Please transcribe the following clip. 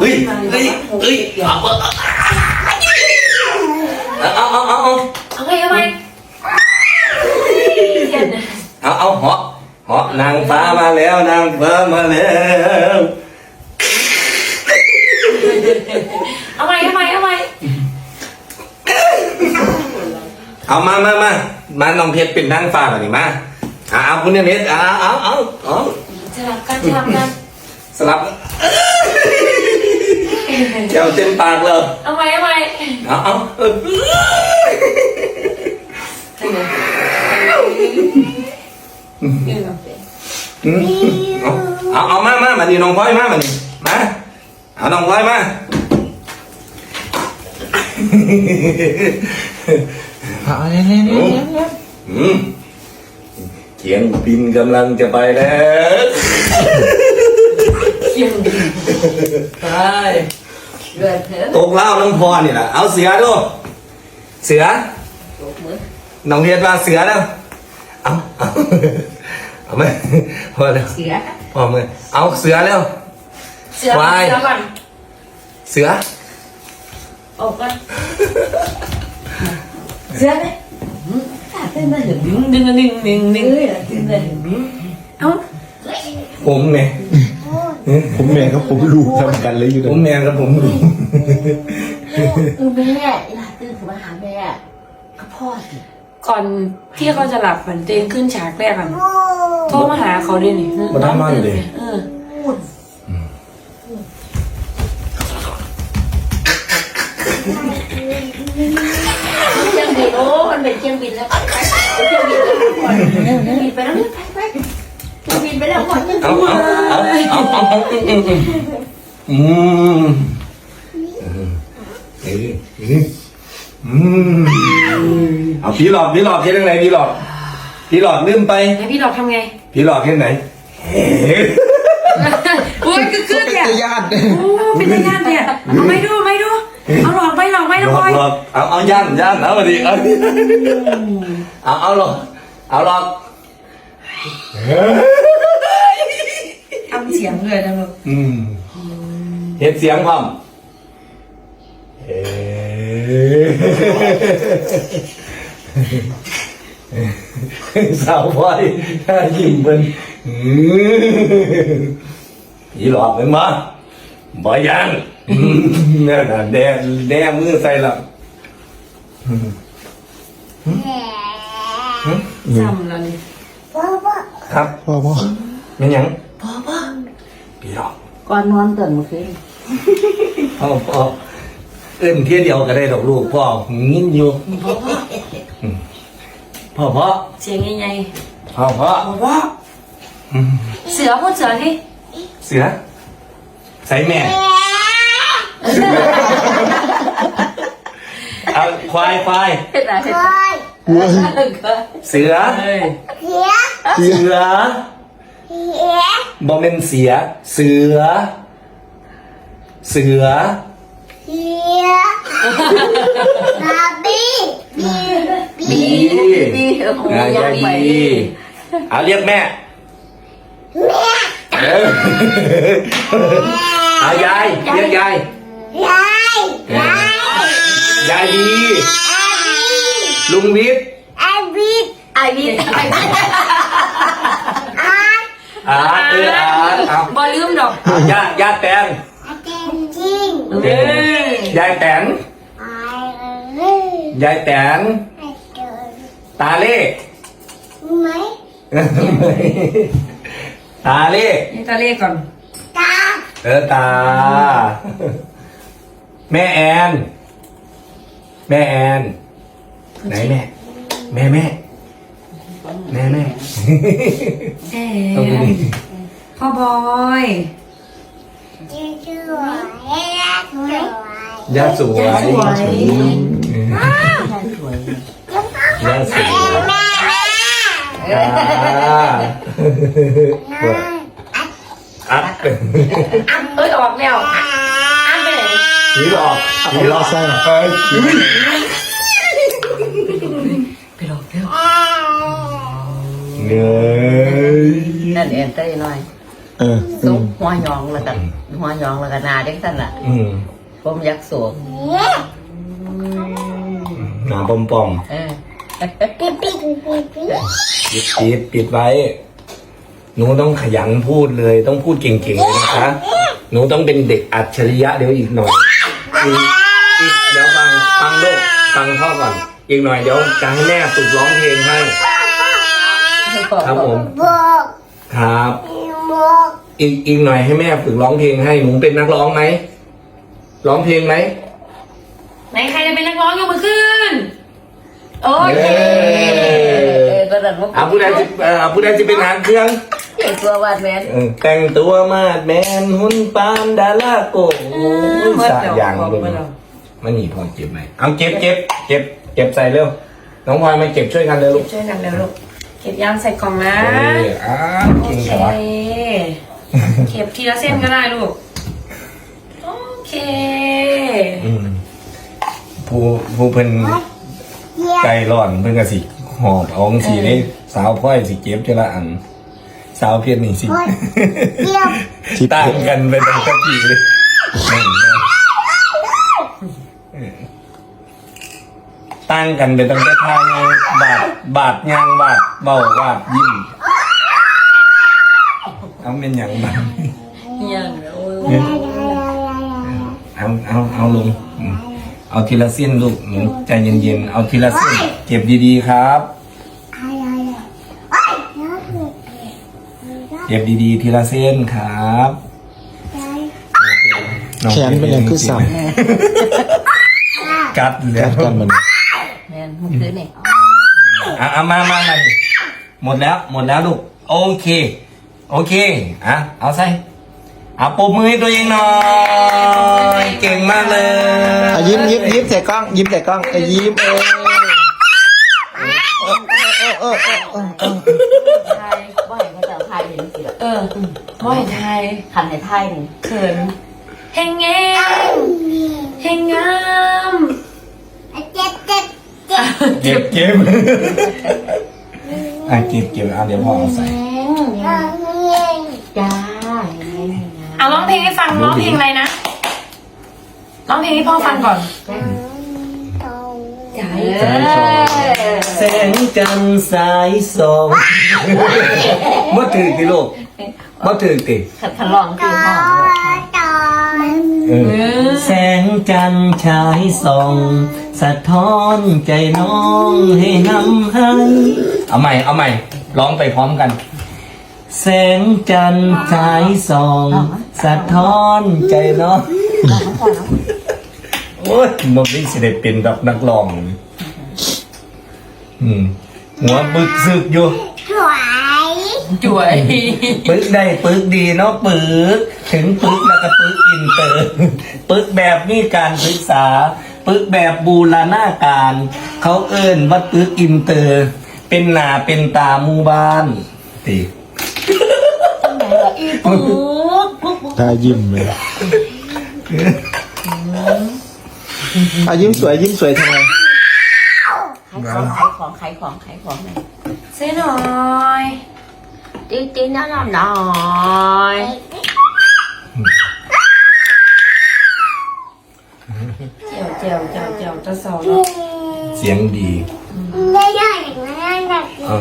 เฮ้ยเฮ้ยเฮ้ยเอาเอาเอาเอาเอาเอาไงเอาไงเอาเอาเหาะเหาะนางฟ้ามาแล้วนางฟ้ามาแล้วเอาไงเอาไงเอาไงเอามามามามาน้องเพชรเป็นนางฟ้าหน่อยมาเอาเอาคุณเนี่ยเพชรเอาเอาเอาเอาสลับกันสลับกัน สลับเจ้าเต็มปากเลยเอาไงเอาไงเอาเอาเออเอาเอามามามานี่น้องพลอยมามานี่มาเอาน้องพลอยมาเอาเนี่ยเนี่ยเนี่ยเนี่ยอืมเขียงบินกำลังจะไปแล้ว กินไปเดือดเถอะตกเล่าน้ำพอนี่แหละเอาเสือดู เสือตกมือน้องเรียนมาเสือแล้ว เอาเอาเอาไหมพอแล้วเสือพอมือเอาเสือแล้ว เสือควาย เสือก่อนเสือ ออกก่อนเสือไหมเต้นได้หนึ่งดึงดึงดึงดึงดึงเต้นได้หนึ่งเอ้าผมไง ผมแม่กับผมลูกทำกันเลยอยู่ผนะมแมนกับผมดูเออแม่เวลาตื่นขึ้นมาหาแม่ก็พ่อสิก่อนที่เขาจะหลับฝันเต้นขึ้นฉากแรกอะโทรมาหาเขาด้วยนี่มาทำมันเลยเออพูดเครื่องบินโอ้มันเป็นเครื่องบินแล้วไปไปเครื่องบินแล้วก่อนเครื่องบินไปแล้วเนี่ยไปไปเครื่อง บินไปแล้วก่อนเนี่ยเอาเอาเอาเอาเอาเอาอืมเอออืมเอาพี่หลอกพี่หลอกแค่ไหนพี่หลอกพี่หลอกลืมไปให้วพี่ดอกทำไงพี่หลอกแค่ไหนโอ้ยคือคือเนี่ยจะญาติโอ้เป็นญาติเนี่ยเอาไม่ดูไม่ดู เอาหลอกไปหลอกไปหน้ลองอกพลอย หลอกเอาเอาย่านย่านเอามาดิเอาเอาเอาหลอกเอาหลอกทำ เสียงเลยนะลูกอืมเห็นเสียงความเอ๊สาวพลอยถ้ายิ้มเป็นอืมผีหลอกเป็นมาบ่ยังอืมนั่นน่ะแดงแดงมือใส่ละจำแล้วนี่พ่อพ่อครับพ่อพ่อเป็นหยังพ่อพ่อ ผีหลอกก่อนนอนตื่นเมื่อคืนพ่อพ่อเอื้นเที่ยเดียวก็ได้ดอกลูกพ่องิ้นอยู่อืมพ่อพ่อเสียงใหญ่พ่อพ่อพ่อพ่ออืมๆเสือพูดเสือที่เสือใส่แม่ เอาควายควายเป็นอะไรคอยวัวเสือเฮ้ยเสียเสือเสีย บอมเป็นเสีย เสือ เสือ เสียบาร์บี้บีบีดีโอ้โหอ่ายัยางไปดีเอาเรียกแม่แม่เออเอายายเรียกยายยายยายยายดี อาบีลุงวิทย์อาบีไอวิทไอวิท อาอาร์ตเอออาร์ตเอาบอลืมดอกเอาย่าย่าแตนอาเกนจริงเฮ้ยยายแตนไอ้เอ้ยยายแตนไอ้เกิดตาเล่ไหมตาเล่นี่ตาเลขก่อนตาเออตา แม่แอน แม่แอน ไหนแม่ แม่แม่ แม่แม่แอต้องดูนดิพ่อบอยชื่อชื่ออะไรสวยยาสวยยายสวยยาสวยแม่แม่อ่าแม่อัดอันเอ้ยออกแล้วอันไปไหนผีหลอกผีหลอกใส่เอ้ย ไปหลอกแล้ว เงยนั่นเองเต้ยหน่อยเออซุปหัวหยองแล้วกันหัวหยองแล้วกันนาเด็กสั่นล่ะอืมผมยักษ์สวมหนาปอมปอมเออปิดปิดปิดปิดไว้ หนูต้องขยันพูดเลย ต้องพูดเก่งๆเลยนะคะ หนูต้องเป็นเด็กอัจฉริยะเดี๋ยวอีกหน่อยอีกอีกเดี๋ยวฟังฟังลูกฟังพ่อก่อน อีกหน่อยเดี๋ยวจะให้แม่ฝึกร้องเพลงให้ ครับผมครับอีกอีกหน่อยให้แม่ฝึกร้องเพลงให้หนูเป็นนักร้องไหมร้องเพลงไหมไหนใครจะเป็นนักร้องยกมือขึ้น โอเคเย้เออก็ดันว่าอะผู้ใดจะเอ่อผู้ใดจะเป็นหางเครื่องเด็กตัววาดแมน เออแต่งตัวมาดแมนหุ่นปานดาราโกโอ้ยสายยางเลยมันหนีพอเก็บไหมเอาเก็บเก็บเก็บเก็บใส่เร็วน้องพลอยมาเก็บช่วยกันเลยลูกช่วยกันเร็วลูก เก็บยางใส่กล่องนะเอออ้าวโอเก่งเคแต่ว่าเก็บทีละเส้นก็ได้ลูก โอเค อืมผู้ผู้เพิ่นใจร้อนเพิ่นก็สิหอบเอาจังสีนี่สาวพ่อยสิเก็บทีละอัน สาวเพียรนี่สิที่ต่างกันไปตั้งแต่ปีเลย ต่างกันไปตั้งแต่ทางยางบาดบาดยางบาดเบาบาดยิ้มเอาเป็นอย่างบ้างเฮียนโอ้ยเอาเอาเอาลงอืมเอาทีละเส้นลูกหนูใจเย็นๆเอาทีละเส้นเก็บดีๆครับเก็บดีๆทีละเส้นครับแขนเป็นอย่างคือสับกัดเลกัยดกันมัน แมนเมื่อคืนนี่อะเอามามามาหมดแล้ว หมดแล้วลูก โอเค โอเค อะ เอาใส่เอาปรบมือให้ตัวเองหน่อย เก่งมากเลย อะยิ้มยิ้มยิ้มใส่กล้อง ยิ้มใส่กล้องอะยิ้มเออไทยบ่อยเขาจะเอาไทยเห็นสิล่ะเออม่อยไทยขันในไทยนี่เขินเฮงเงมเฮงงาม เก็บเก็บอะเก็บเก็บอะเดี๋ยวพ่อเอาใส่จ้าเอาร้องเพลงให้ฟังร้องเพลงอะไรนะร้องเพลงให้พ่อฟังก่อนจ้าแสงจันทร์สายสองบ่ถือติลูกบ่ถือติขัดขันลองคือห้องด้วยเออ แสงจันทร์ฉายส่อง สะท้อนใจน้องให้นำให้เอาใหม่ เอาใหม่ ร้องไปพร้อมกัน แสงจันทร์ฉายส่อง สะท้อนใจน้องโอ้ยนกนี่สิได้เป็นแบบนักร้องนี่อืมหัวบึกซึกอยู่ จ่วย ปึกได้ปึกดีเนาะปึกถึงปึกแล้วก็ปึกอินเตอร์ปึกแบบมีการศึกษา ปึกแบบบูรณาการ เขาเอิ้นว่าปึกอินเตอร์ เป็นหนาเป็นตาหมู่บ้านตีถ้ายิ้มเลยอะยิ้มสวยยิ้มสวยทำไมขายของขายของขายของขายของเลยเส้นหน่อย ตีตีน้ำหน่อยเจียวเจียวเจียวเจียวจะสอนเสียงดี ไม่ได้อย่างนั้นแบบเอ